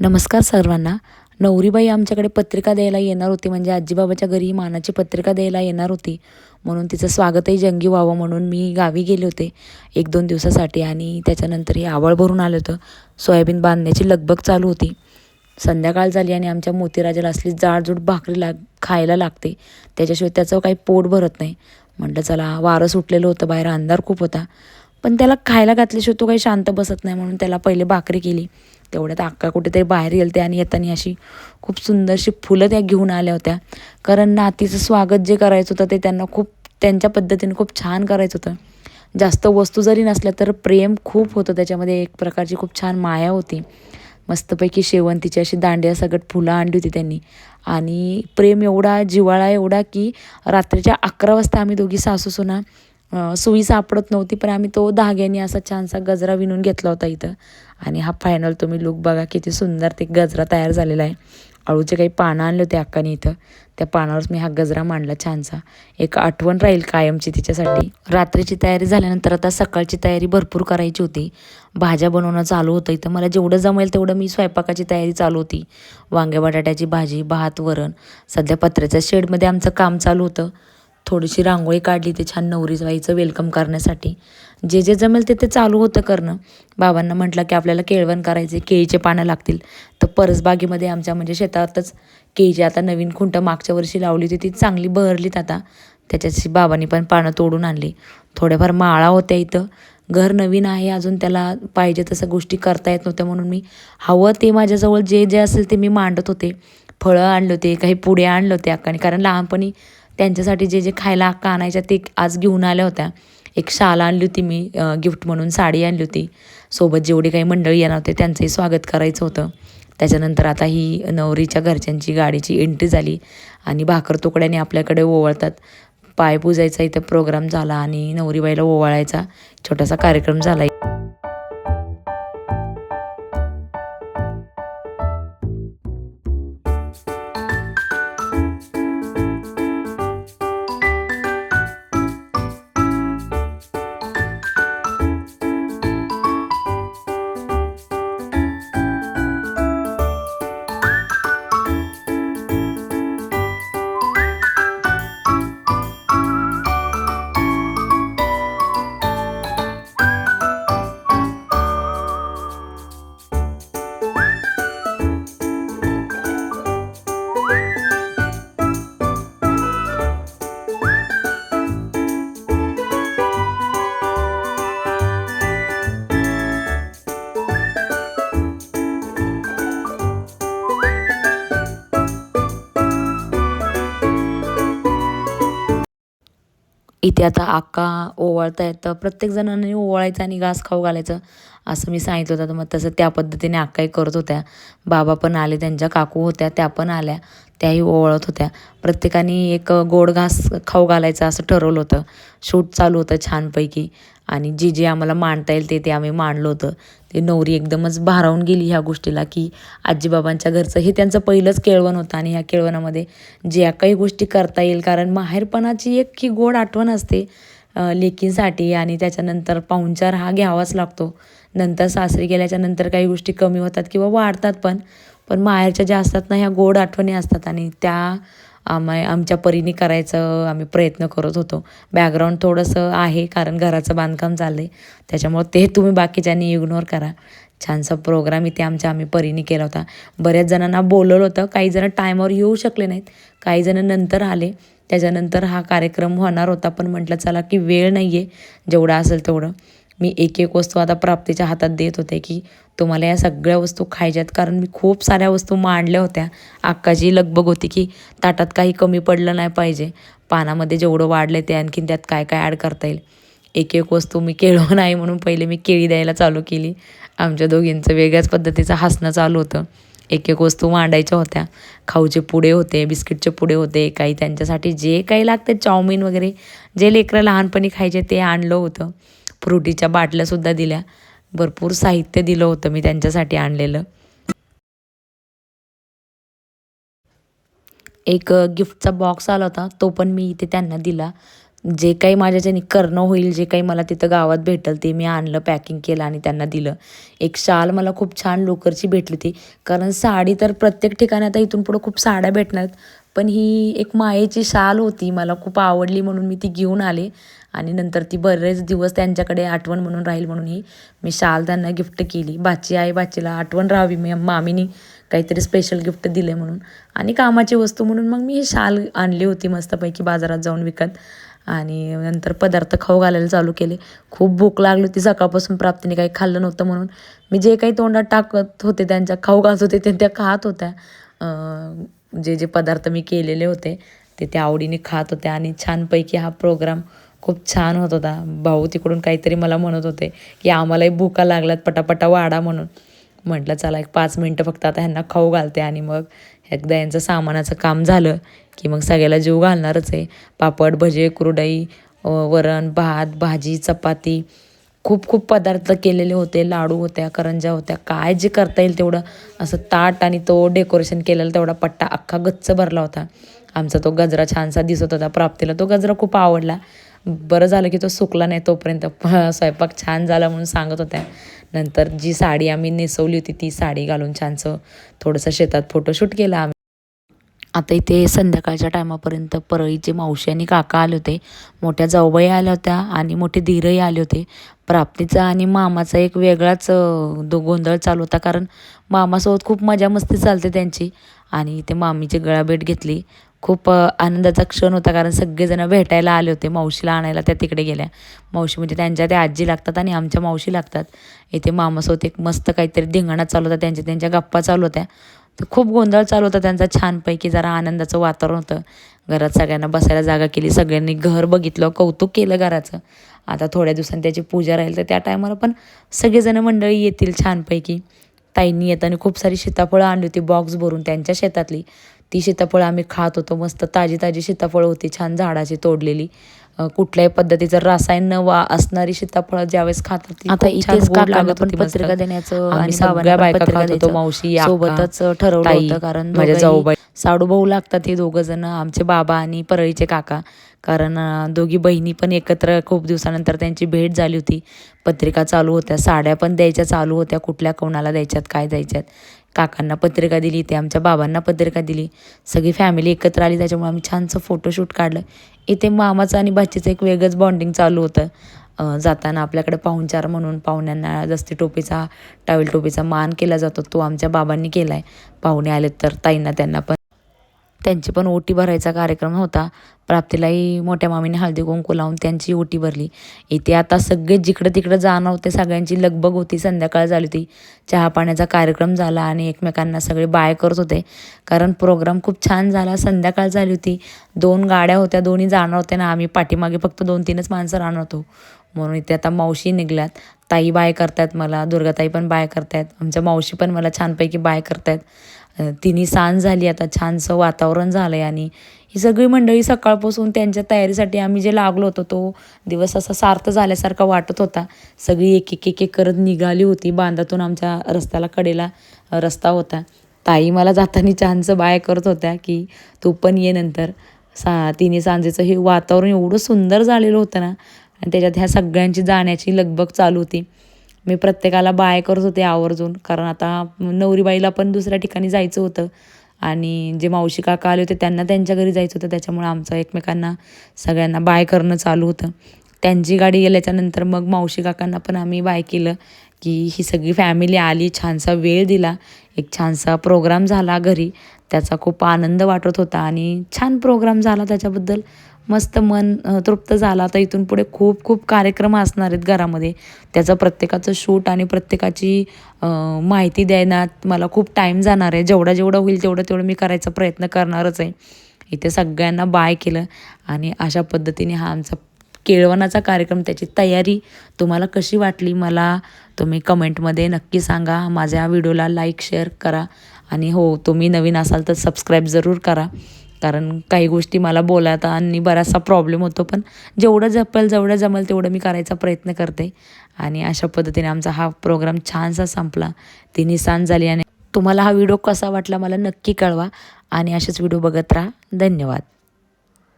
नमस्कार सर्वांना. नवरीबाई आमच्याकडे पत्रिका द्यायला येणार होती म्हणजे आजीबाबाच्या घरी मानाची पत्रिका द्यायला येणार होती. म्हणून तिचं स्वागतही जंगी व्हावं म्हणून मी गावी गेले होते एक दोन दिवसासाठी आणि त्याच्यानंतर हे आवळ भरून आलं होतं. सोयाबीन बांधण्याची लगबग चालू होती. संध्याकाळ झाली आणि आमच्या मोतीराजाला असली जाडजूड भाकरी लाग खायला लागते. त्याच्याशिवाय त्याचं काही पोट भरत नाही. म्हटलं चला वारं सुटलेलं होतं बाहेर अंधार खूप होता. पण त्याला खायला घातल्याशिवाय तो काही शांत बसत नाही म्हणून त्याला पहिले भाकरी केली. तेवढ्यात अक्का कुठेतरी बाहेर गेलते आणि येताना अशी खूप सुंदरशी फुलं त्या घेऊन आल्या होत्या. कारण नातीचं स्वागत जे करायचं होतं ते त्यांना खूप त्यांच्या पद्धतीने खूप छान करायचं होतं. जास्त वस्तू जरी नसल्या तर प्रेम खूप होतं त्याच्यामध्ये. एक प्रकारची खूप छान माया होती. मस्तपैकी शेवंतीची अशी दांड्या सगट फुलं आणली होती त्यांनी. आणि प्रेम एवढा जिव्हाळा एवढा की रात्रीच्या अकरा वाजता आम्ही दोघी सासू सुना सुई सापडत नव्हती पण आम्ही तो धाग्याने असा छानसा गजरा विणून घेतला होता इथं. आणि हा फायनल तुम्ही लुक बघा किती सुंदर ते गजरा तयार झालेला आहे. अळूचे काही पानं आणले होते अक्काने इथं. त्या पानावरच मी हा गजरा मांडला छानसा. एक आठवण राहील कायमची तिच्यासाठी. रात्रीची तयारी झाल्यानंतर आता सकाळची तयारी भरपूर करायची होती. भाज्या बनवणं चालू होतं इथं. मला जेवढं जमेल तेवढं मी स्वयंपाकाची तयारी चालू होती. वांग्या बटाट्याची भाजी भात वरण. सध्या पत्र्याच्या शेडमध्ये आमचं काम चालू होतं. थोडीशी रांगोळी काढली ते छान नवरी व्हायचं वेलकम करण्यासाठी. जे जे जमेल ते ते चालू होतं करणं. बाबांना म्हटलं की आपल्याला केळवण करायचे केळीचे पानं लागतील. तर परसबागेमध्ये आमच्या म्हणजे शेतातच केळीची आता नवीन खुंट मागच्या वर्षी लावली होती ती चांगली बहरलीत आता. त्याच्याशी बाबांनी पण पानं तोडून आणली. थोड्याफार माळा होत्या इथं. घर नवीन आहे अजून त्याला पाहिजे तसं गोष्टी करता येत नव्हत्या म्हणून मी हवं ते माझ्याजवळ जे जे असेल ते मी मांडत होते. फळं आणले होते काही पुढे आणले होते अक्काने कारण लहानपणी त्यांच्यासाठी जे जे खायला अक्का आणायच्या ते आज घेऊन आल्या होत्या. एक शाल आणली होती मी गिफ्ट म्हणून साडी आणली होती. सोबत जेवढी काही मंडळी येणार होते त्यांचंही स्वागत करायचं होतं. त्याच्यानंतर आता ही नवरीच्या घरच्यांची गाडीची एंट्री झाली आणि भाकर तुकड्याने आपल्याकडे ओवळतात. पाय पुजायचा इथं प्रोग्राम झाला आणि नवरीबाईला ओवाळायचा. छोटासा कार्यक्रम झाला इथे आता आका ओवाळता येतं प्रत्येक जणांनी ओवाळायचं आणि घास खाऊ घालायचं असं मी सांगितलं होतं. तर मग तसं त्या पद्धतीने आकाही करत होत्या. बाबा पण आले त्यांच्या काकू होत्या त्या पण आल्या त्याही ओवाळत होत्या. प्रत्येकाने एक गोड घास खाऊ घालायचं असं ठरवलं होतं. शूट चालू होतं छानपैकी. आणि जे जे आम्हाला मांडता येईल ते ते आम्ही मांडलं होतं. ते नवरी एकदमच भारावून गेली ह्या गोष्टीला की आजीबाबांच्या घरचं. हे त्यांचं पहिलंच केळवण होतं आणि ह्या केळवणामध्ये ज्या काही गोष्टी करता येईल कारण माहेरपणाची एक ही गोड आठवण असते लेकींसाठी आणि त्याच्यानंतर पाहुणचार हा घ्यावाच लागतो. नंतर सासरी गेल्याच्यानंतर काही गोष्टी कमी होतात किंवा वाढतात पण पण माहेरच्या ज्या असतात ना ह्या गोड आठवणी असतात आणि त्या आम्हा आमच्या परीने करायचं आम्ही प्रयत्न करत होतो. बॅकग्राऊंड थोडंसं आहे कारण घराचं बांधकाम चाललं आहे त्याच्यामुळं ते तुम्ही बाकीच्यांनी इग्नोर करा. छानसा प्रोग्राम इथे आमच्या आम्ही परीने केला होता. बऱ्याच जणांना बोलवलं होतं काही जण टायमावर येऊ शकले नाहीत. काही जण नंतर आले. त्याच्यानंतर हा कार्यक्रम होणार होता पण म्हटलं चला की वेळ नाही आहे जेवढा असेल तेवढं. मी एक एक वस्तू आता प्राप्तीच्या हातात देत होते की तुम्हाला या सगळ्या वस्तू खायच्यात. कारण मी खूप साऱ्या वस्तू मांडल्या होत्या. अक्काची लगबग होती की ताटात काही कमी पडलं नाही पाहिजे. पानामध्ये जेवढं वाढलं ते आणखीन त्यात काय काय ॲड करता येईल? एक एक वस्तू मी केळव नाही म्हणून पहिले मी केळी द्यायला चालू केली. आमच्या दोघींचं वेगळ्याच पद्धतीचं हसणं चालू होतं. एक एक वस्तू मांडायच्या होत्या. खाऊचे पुडे होते बिस्किटचे पुडे होते काही त्यांच्यासाठी जे काही लागतं चाऊमिन वगैरे जे लेकरं लहानपणी खायचे ते आणलं होतं. फ्रुटीच्या बाटल्यासुद्धा दिल्या. भरपूर साहित्य दिलं होतं मी त्यांच्यासाठी आणलेलं. एक गिफ्टचा बॉक्स आला होता. तो पण मी इथे त्यांना दिला. जे काही माझ्याच्याने करणं होईल जे काही मला तिथं गावात भेटल ते मी आणलं पॅकिंग केलं आणि त्यांना दिलं. एक शाल मला खूप छान लोकरची भेटली ती कारण साडी तर प्रत्येक ठिकाणी आता इथून पुढं खूप साड्या भेटणार आहेत. पण ही एक मायेची शाल होती मला खूप आवडली म्हणून मी ती घेऊन आले. आणि नंतर ती बरेच दिवस त्यांच्याकडे आठवण म्हणून राहील म्हणून ही मी शाल त्यांना गिफ्ट केली. बाची आई बाचीला आठवण राहावी मी मामीनी काहीतरी स्पेशल गिफ्ट दिले म्हणून. आणि कामाची वस्तू म्हणून मग मी ही शाल आणली होती मस्तपैकी बाजारात जाऊन विकत. आणि नंतर पदार्थ खाऊ घालायला चालू केले. खूप भूक लागली होती सकाळपासून प्राप्तीने काही खाल्लं नव्हतं म्हणून. मी जे काही तोंडात टाकत होते त्यांच्या खाऊ घालत होते ते त्या खात होत्या. जे जे पदार्थ मी केलेले होते ते त्या आवडीने खात होत्या आणि छानपैकी हा प्रोग्राम खूप छान होत होता. भाऊ तिकडून काहीतरी मला म्हणत होते की आम्हालाही भुका लागल्यात पटापटा वाढा म्हणून. म्हटलं चला एक पाच मिनटं फक्त आता ह्यांना खाऊ घालते आणि मग एकदा यांचं सामानाचं काम झालं की मग सगळ्याला जीव घालणारच आहे. पापड भजे कुरडई वरण भात भाजी चपाती खूप खूप पदार्थ केलेले होते लाडू होत्या करंजा होत्या काय जे करता येईल तेवढं. असं ताट आणि तो डेकोरेशन केलेला तेवढा पट्टा अख्खा गच्च भरला होता. आमचा तो गजरा छानसा दिसत होता प्राप्तीला. तो गजरा खूप आवडला. बरं झालं की तो सुकला नाही तोपर्यंत. स्वयंपाक छान झाला म्हणून सांगत होत्या. नंतर जी साडी आम्ही नेसवली होती ती साडी घालून छानसं थोडंसं शेतात फोटोशूट केला आम्ही. आता इथे संध्याकाळच्या टायमापर्यंत परळीचे मावशी आणि काका आले होते. मोठ्या जाऊबाई आल्या होत्या आणि मोठे धीरही आले होते. प्राप्तीचा आणि मामाचा एक वेगळाच दो गोंधळ चालू होता कारण मामासोबत खूप मजा मस्ती चालते त्यांची. आणि इथे मामीची गळाभेट घेतली. खूप आनंदाचा क्षण होता कारण सगळेजणं भेटायला आले होते. मावशीला आणायला त्या तिकडे गेल्या. मावशी म्हणजे त्यांच्या त्या आजी लागतात आणि आमच्या मावशी लागतात. इथे मामासोबत एक मस्त काहीतरी धिंगाणा चालू होता. त्यांच्या त्यांच्या गप्पा चालू होत्या. तर खूप गोंधळ चालू होता त्यांचा छानपैकी जरा आनंदाचं वातावरण होतं. घरात सगळ्यांना बसायला जागा केली. सगळ्यांनी घर बघितलं कौतुक केलं घराचं. आता थोड्या दिवसांनी त्याची पूजा राहील तर त्या टायमाला पण सगळेजण मंडळी येतील छानपैकी. ताईंनी येताना खूप सारी सीताफळं आणली होती बॉक्स भरून त्यांच्या शेतातली. ती सीताफळं आम्ही खात होतो. मस्त ताजी ताजी सीताफळं होती छान झाडाची तोडलेली. कुठल्याही पद्धतीचं रसायन न वा असणारी सीताफळं ज्यावेळेस खातात आता इथेच काकांना पण पत्रिका देण्याचं आणि सगळ्या बायका पत्रिका खात होतो द्यायचं. मावशी सोबतच ठरवलं होतं कारण माझ्या जाऊबाई. साडू भाऊ लागतात हे दोघं जण आमचे बाबा आणि परळीचे काका. कारण दोघी बहिणी पण एकत्र खूप दिवसानंतर त्यांची भेट झाली होती. पत्रिका चालू होत्या साड्या पण द्यायच्या चालू होत्या कुठल्या कोणाला द्यायच्यात काय द्यायच्यात. काकांना पत्रिका दिली ते आमच्या बाबांना पत्रिका दिली. सगळी फॅमिली एकत्र आली त्याच्यामुळे आम्ही छानसं फोटोशूट काढलं. इथे मामाचं आणि भाचीचं एक वेगळंच बॉन्डिंग चालू होतं. जाताना आपल्याकडे पाहुणचार म्हणून पाहुण्यांना दस्ती टोपीचा टावेल टोपीचा मान केला जातो. तो आमच्या बाबांनी केला आहे पाहुणे आलेत तर ताईंना त्यांना पण. त्यांची पण ओटी भरायचा कार्यक्रम होता. प्राप्तीलाही मोठ्या मामीने हळदी कुंकू लावून त्यांची ओटी भरली. इथे आता सगळे जिकडं तिकडं जाणं होते सगळ्यांची लगबग होती संध्याकाळ झाली होती. चहा पाण्याचा कार्यक्रम झाला आणि एकमेकांना सगळे बाय करत होते. कारण प्रोग्राम खूप छान झाला संध्याकाळ झाली होती. दोन गाड्या होत्या दोन्ही जाणार होत्या ना आम्ही पाठीमागे फक्त दोन तीनच माणसं राहणार होतो. म्हणून इथे आता मावशी निघल्यात. ताई बाय करतायत मला दुर्गाताई पण बाय करतायत. आमच्या मावशी पण मला छानपैकी बाय करतायत. तिन्ही सांज झाली आता छानसं वातावरण झालं आहे आणि ही सगळी मंडळी सकाळपासून त्यांच्या तयारीसाठी आम्ही जे लागलो होतो तो दिवस असा सार्थ झाल्यासारखा वाटत होता. सगळी एक एक एक एक करत निघाली होती बांधातून आमच्या रस्त्याला कडेला रस्ता होता. ताई मला जाताना छानसं बाय करत होत्या की तू पण ये नंतर. सा तिने सांजेचं हे वातावरण एवढं सुंदर झालेलं होतं ना आणि त्याच्यात ह्या सगळ्यांची जाण्याची लगबग चालू होती. मी प्रत्येकाला बाय करत होते आवर्जून कारण आता नवरीबाईला पण दुसऱ्या ठिकाणी जायचं होतं. आणि जे मावशी काका आले होते त्यांना त्यांच्या घरी जायचं होतं. त्याच्यामुळे आमचं एकमेकांना सगळ्यांना बाय करणं चालू होतं. त्यांची गाडी गेल्याच्यानंतर मग मावशी काकांना पण आम्ही बाय केलं की ही सगळी फॅमिली आली छानसा वेळ दिला. एक छानसा प्रोग्राम झाला घरी. त्याचा खूप आनंद वाटत होता आणि छान प्रोग्राम झाला त्याच्याबद्दल. मस्त मन तृप्त झालं. आता इथून पुढे खूप खूप कार्यक्रम असणार आहेत घरामध्ये. त्याचं प्रत्येकाचं शूट आणि प्रत्येकाची माहिती देण्यात मला खूप टाईम जाणार आहे. जेवढा जेवढं होईल तेवढं तेवढं मी करायचा प्रयत्न करणारच आहे. इथे सगळ्यांना बाय केलं आणि अशा पद्धतीने हा आमचा केळवणाचा कार्यक्रम त्याची तयारी तुम्हाला कशी वाटली मला तुम्ही कमेंटमध्ये नक्की सांगा. माझ्या व्हिडिओला लाईक शेअर करा. आणि हो तुम्ही नवीन असाल तर सबस्क्राईब जरूर करा. कारण काही गोष्टी मला बोलायता आणि बराचसा प्रॉब्लेम होतो पण जेवढं जपेल जेवढं जमेल तेवढं मी करायचा प्रयत्न करते. आणि अशा पद्धतीने आमचा हा प्रोग्राम छानसा संपला. तिन्ही सांज झाली आणि तुम्हाला हा व्हिडिओ कसा वाटला मला नक्की कळवा. आणि असेच व्हिडिओ बघत राहा. धन्यवाद.